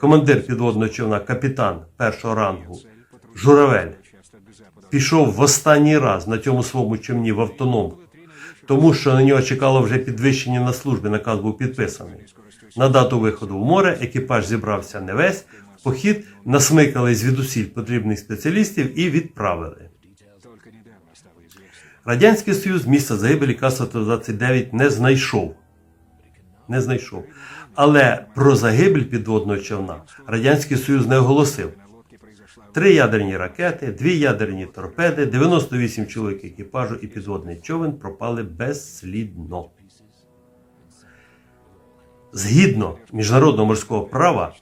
командир підводного човна, капітан першого рангу Журавель, пішов в останній раз на цьому своєму човні в автономку, тому що на нього чекало вже підвищення на службі, наказ був підписаний. На дату виходу в море екіпаж зібрався не весь, похід насмикали звідусіль потрібних спеціалістів і відправили. Радянський Союз місця загибелі К-129 не знайшов. Не знайшов. Але про загибель підводного човна Радянський Союз не оголосив. Три ядерні ракети, дві ядерні торпеди, 98 чоловік екіпажу і підводний човен пропали безслідно. Згідно міжнародного морського права,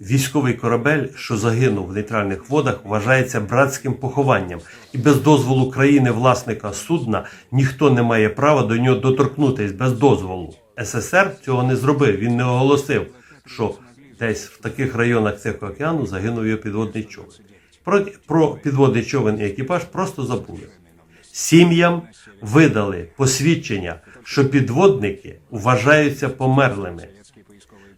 військовий корабель, що загинув в нейтральних водах, вважається братським похованням, і без дозволу країни власника судна ніхто не має права до нього доторкнутися без дозволу. СССР цього не зробив. Він не оголосив, що десь в таких районах цього океану загинув його підводний човен. Про, про підводний човен і екіпаж просто забули. Сім'ям видали посвідчення, що підводники вважаються померлими.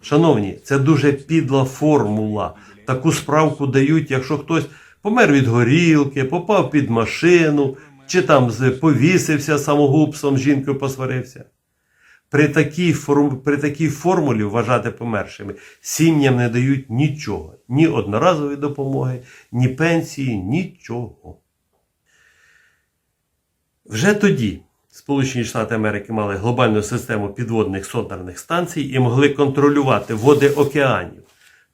Шановні, це дуже підла формула. Таку справку дають, якщо хтось помер від горілки, попав під машину, чи там повісився самогубством, жінкою посварився. При такій, форм, при такій формулі вважати помершими сім'ям не дають нічого, ні одноразової допомоги, ні пенсії, нічого. Вже тоді Сполучені Штати Америки мали глобальну систему підводних сонарних станцій і могли контролювати води океанів,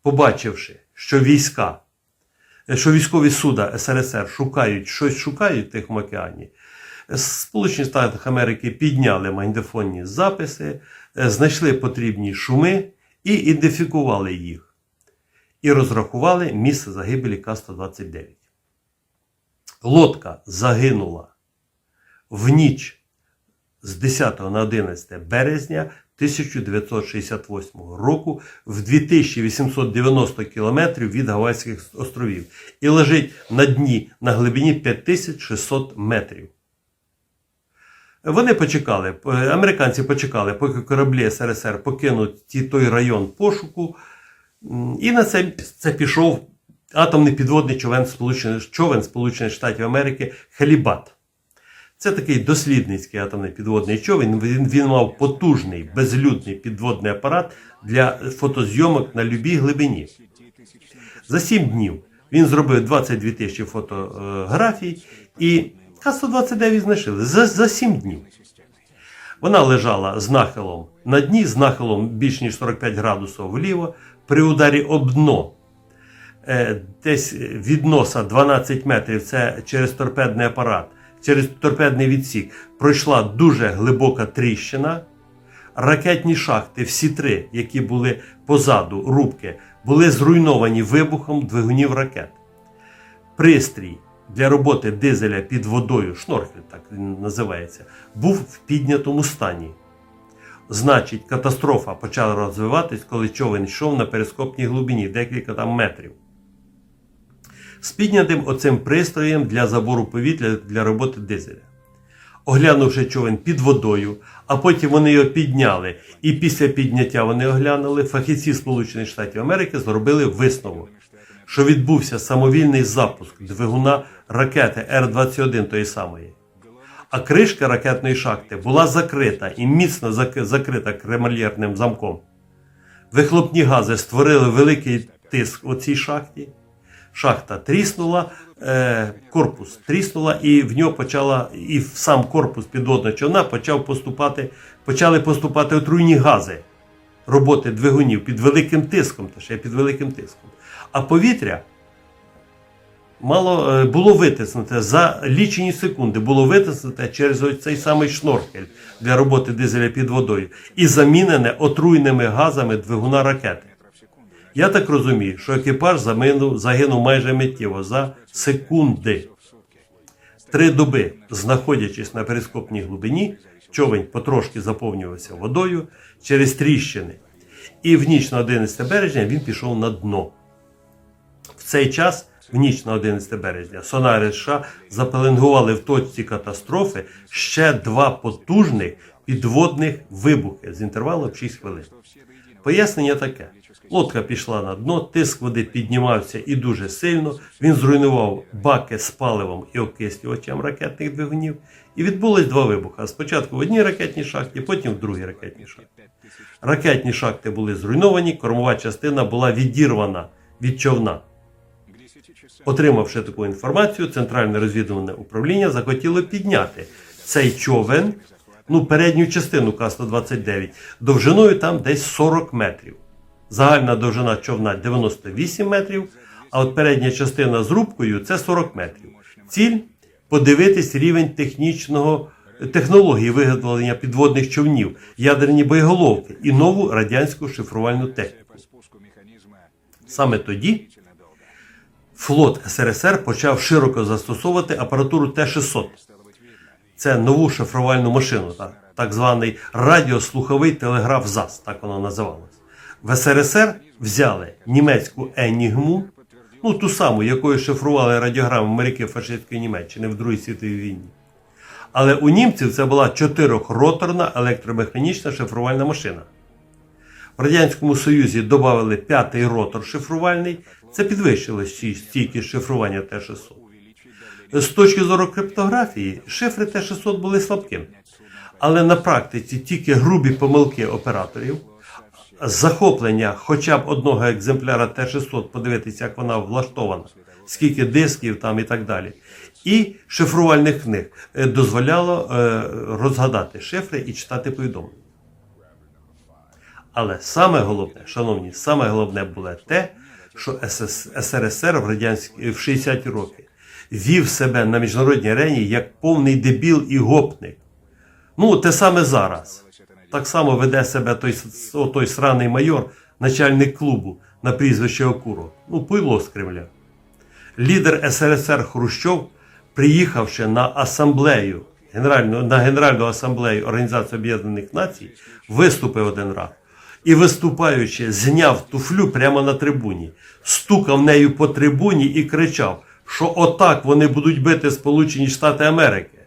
побачивши, що війська, що військові суда СРСР шукають щось шукають в Тихому океані. Сполучені Штати Америки підняли магнітофонні записи, е, знайшли потрібні шуми і ідентифікували їх. І розрахували місце загибелі К-129. Лодка загинула в ніч з 10 на 11 березня 1968 року в 2890 кілометрів від Гавайських островів і лежить на дні на глибині 5600 метрів. Вони почекали, е, американці почекали, поки кораблі СРСР покинуть той район пошуку, і на це, це пішов атомний підводний човен Сполучених, човен Сполучених Штатів Америки Хелібат. Це такий дослідницький атомний підводний човен. Він, він мав потужний безлюдний підводний апарат для фотозйомок на любій глибині. За 7 днів він зробив 22 тисячі фотографій і К-129 знайшли за, за 7 днів. Вона лежала з нахилом на дні, з нахилом більш ніж 45 градусів вліво, при ударі об дно. Е, Десь від носа 12 метрів це через торпедний апарат, через торпедний відсік пройшла дуже глибока тріщина. Ракетні шахти, всі три, які були позаду рубки, були зруйновані вибухом двигунів ракет. Пристрій для роботи дизеля під водою, шнорхель так він називається, був в піднятому стані. Значить, катастрофа почала розвиватись, коли човен йшов на перископній глибині, декілька там метрів. З піднятим оцим пристроєм для забору повітря для роботи дизеля. Оглянувши човен під водою, а потім вони його підняли. І після підняття вони оглянули, фахівці Сполучених Штатів Америки зробили висновок, що відбувся самовільний запуск двигуна ракети Р-21 тої самої. А кришка ракетної шахти була закрита і міцно закрита кремальєрним замком. Вихлопні гази створили великий тиск у цій шахті. Шахта тріснула, е, корпус тріснула, і в нього почала, і в сам корпус підводного човна почав поступати, почали поступати отруйні гази роботи двигунів під великим тиском, та ще під великим тиском. А повітря мало е, було витиснуте за лічені секунди, було витиснуте через цей самий шноркель для роботи дизеля під водою і замінене отруйними газами двигуна ракети. Я так розумію, що екіпаж заминув, загинув майже миттєво за секунди. Три доби, знаходячись на перископній глибині, човень потрошки заповнювався водою через тріщини. І в ніч на 11 березня він пішов на дно. Цей час, в ніч на 11 березня, сонари США запеленгували в точці катастрофи ще два потужних підводних вибухи з інтервалом 6 хвилин. Пояснення таке: Лодка пішла на дно, тиск води піднімався і дуже сильно. Він зруйнував баки з паливом і окислювачем ракетних двигунів. І відбулось два вибухи. Спочатку в одній ракетній шахті, потім в другій ракетній шахті. Ракетні шахти були зруйновані, кормова частина була відірвана від човна. Отримавши таку інформацію, Центральне розвідувальне управління захотіло підняти цей човен, ну, передню частину К-129, довжиною там десь 40 метрів. Загальна довжина човна 98 метрів, а от передня частина з рубкою це 40 метрів. Ціль подивитись рівень технічного технології виготовлення підводних човнів, ядерні боєголовки і нову радянську шифрувальну техніку. Саме тоді флот СРСР почав широко застосовувати апаратуру Т-600. Це нову шифрувальну машину, так, так званий радіослуховий телеграф ЗАС, так воно називалось. В СРСР взяли німецьку Енігму, ну ту саму, якою шифрували радіограми моряки фашистської Німеччини в Другій світовій війні. Але у німців це була чотирьохроторна електромеханічна шифрувальна машина. В Радянському Союзі додали п'ятий ротор шифрувальний, це підвищило стій- стійкість шифрування Т-600. З точки зору криптографії, шифри Т-600 були слабкими. Але на практиці тільки грубі помилки операторів, захоплення хоча б одного екземпляра Т-600, подивитися, як вона влаштована, скільки дисків там і так далі. І шифрувальних книг е, дозволяло е, розгадати шифри і читати повідомлення. Але саме головне, шановні, саме головне було те, що СРСР в радянські в 60-ті роки вів себе на міжнародній арені як повний дебіл і гопник. Ну, те саме зараз. Так само веде себе той, той сраний майор, начальник клубу на прізвище Окуров. Ну, пило з Кремля. Лідер СРСР Хрущов, приїхавши на асамблею, Генеральну, на Генеральну асамблею Організації Об'єднаних Націй, виступив один раз. І виступаючи, зняв туфлю прямо на трибуні, стукав нею по трибуні і кричав, що отак вони будуть бити Сполучені Штати Америки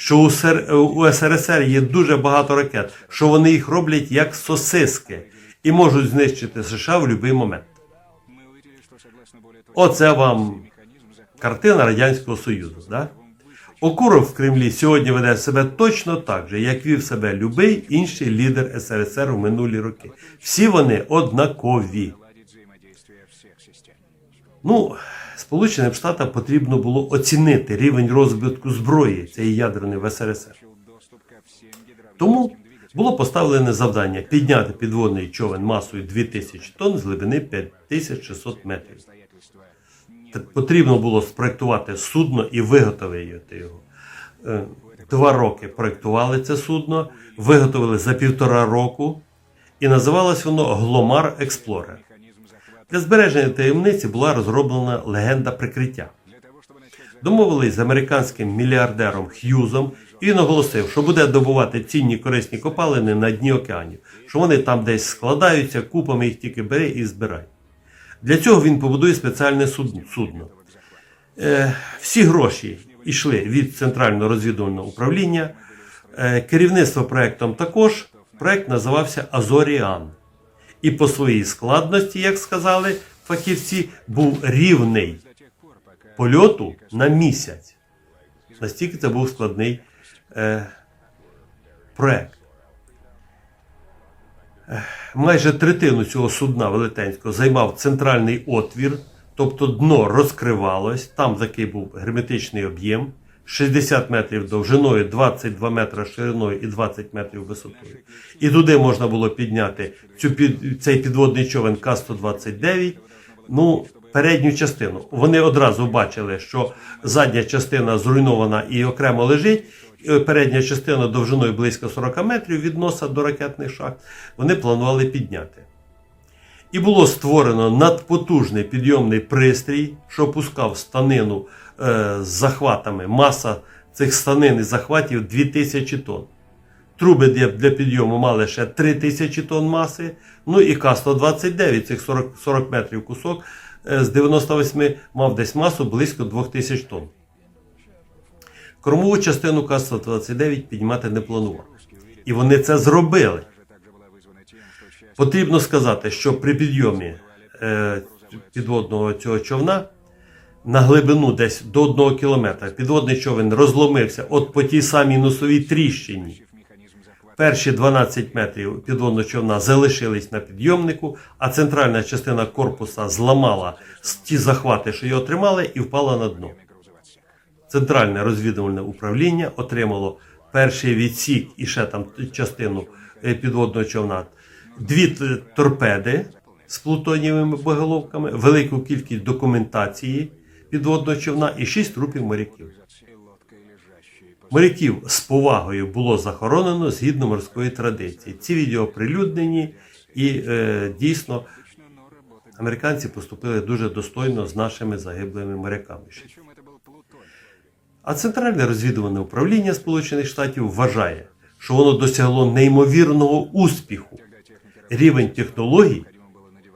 що у, СР, у СРСР є дуже багато ракет, що вони їх роблять як сосиски і можуть знищити США в будь-який момент. Оце вам картина Радянського Союзу. Да? Окуров в Кремлі сьогодні веде себе точно так же, як вів себе любий інший лідер СРСР у минулі роки. Всі вони однакові. Ну, Сполученим Штатам потрібно було оцінити рівень розвитку зброї цієї ядерної в СРСР. Тому було поставлене завдання підняти підводний човен масою 2000 тонн з глибини 5600 метрів. Потрібно було спроектувати судно і виготовити його. Е, Два роки проектували це судно, виготовили за півтора року, і називалось воно Гломар Експлорер. Для збереження таємниці була розроблена легенда прикриття. Домовились з американським мільярдером Х'юзом, і він оголосив, що буде добувати цінні корисні копалини на дні океанів, що вони там десь складаються, купами їх тільки бери і збирай. Для цього він побудує спеціальне судно. Е, всі гроші йшли від центрального розвідувального управління. Е, керівництво проектом також. Проект називався Азоріан. І по своїй складності, як сказали фахівці, був рівний польоту на місяць. Настільки це був складний е, проект. Майже третину цього судна велетенського займав центральний отвір, тобто дно розкривалось, там такий був герметичний об'єм, 60 метрів довжиною, 22 метри шириною і 20 метрів висотою. І туди можна було підняти цю під, цей підводний човен К-129, ну, передню частину. Вони одразу бачили, що задня частина зруйнована і окремо лежить. І Передня частина довжиною близько 40 метрів від носа до ракетних шахт. Вони планували підняти. І було створено надпотужний підйомний пристрій, що пускав станину е, з захватами. Маса цих станин і захватів 2000 тонн. Труби для, для підйому мали ще 3000 тонн маси. Ну і К-129, цих 40, 40 метрів кусок е, з 98 мав десь масу близько 2000 тонн. Кормову частину К-129 піднімати не планував. І вони це зробили. Потрібно сказати, що при підйомі е, підводного цього човна на глибину десь до одного кілометра підводний човен розломився от по тій самій носовій тріщині. Перші 12 метрів підводного човна залишились на підйомнику, а центральна частина корпуса зламала ті захвати, що його тримали, і впала на дно. Центральне розвідувальне управління отримало перший відсік і ще там частину е, підводного човна, дві торпеди з плутонієвими боєголовками, велику кількість документації підводного човна і шість трупів моряків. Моряків з повагою було захоронено згідно морської традиції. Ці відео оприлюднені і е, дійсно американці поступили дуже достойно з нашими загиблими моряками. А Центральне розвідувальне управління Сполучених Штатів вважає, що воно досягло неймовірного успіху. Рівень технологій,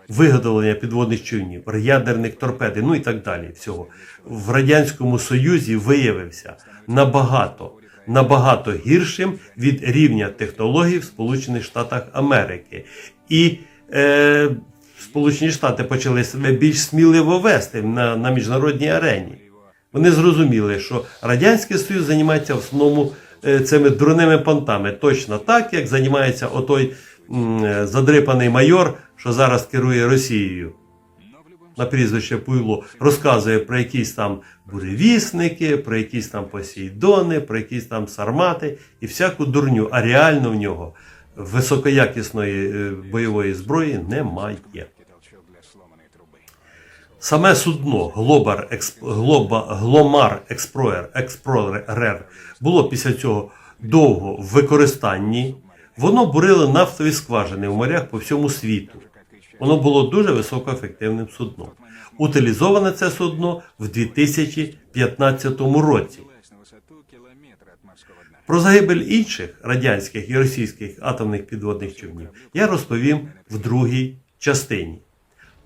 виготовлення підводних човнів, ядерних торпеди, ну і так далі. Всього в радянському Союзі виявився набагато набагато гіршим від рівня технологій в Сполучених Штатах Америки. І е, Сполучені Штати почали себе більш сміливо вести на, на міжнародній арені. Вони зрозуміли, що Радянський Союз займається в основному е, цими дурними понтами, точно так, як займається отой е, задрипаний майор, що зараз керує Росією. На прізвище Пуйло розказує про якісь там буревісники, про якісь там посейдони, про якісь там сармати і всяку дурню. А реально в нього високоякісної е, бойової зброї немає. Саме судно Глоба, Гломар Експроер, Експрорер було після цього довго в використанні. Воно бурило нафтові скважини в морях по всьому світу. Воно було дуже високоефективним судном. Утилізоване це судно в 2015 році. Про загибель інших радянських і російських атомних підводних човнів я розповім в другій частині.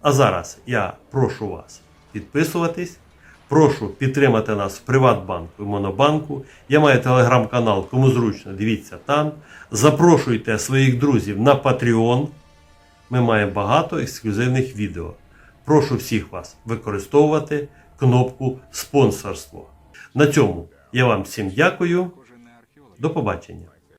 А зараз я прошу вас підписуватись, прошу підтримати нас в Приватбанку і Монобанку. Я маю телеграм-канал, кому зручно, дивіться там. Запрошуйте своїх друзів на Patreon. Ми маємо багато ексклюзивних відео. Прошу всіх вас використовувати кнопку спонсорство. На цьому я вам всім дякую. До побачення.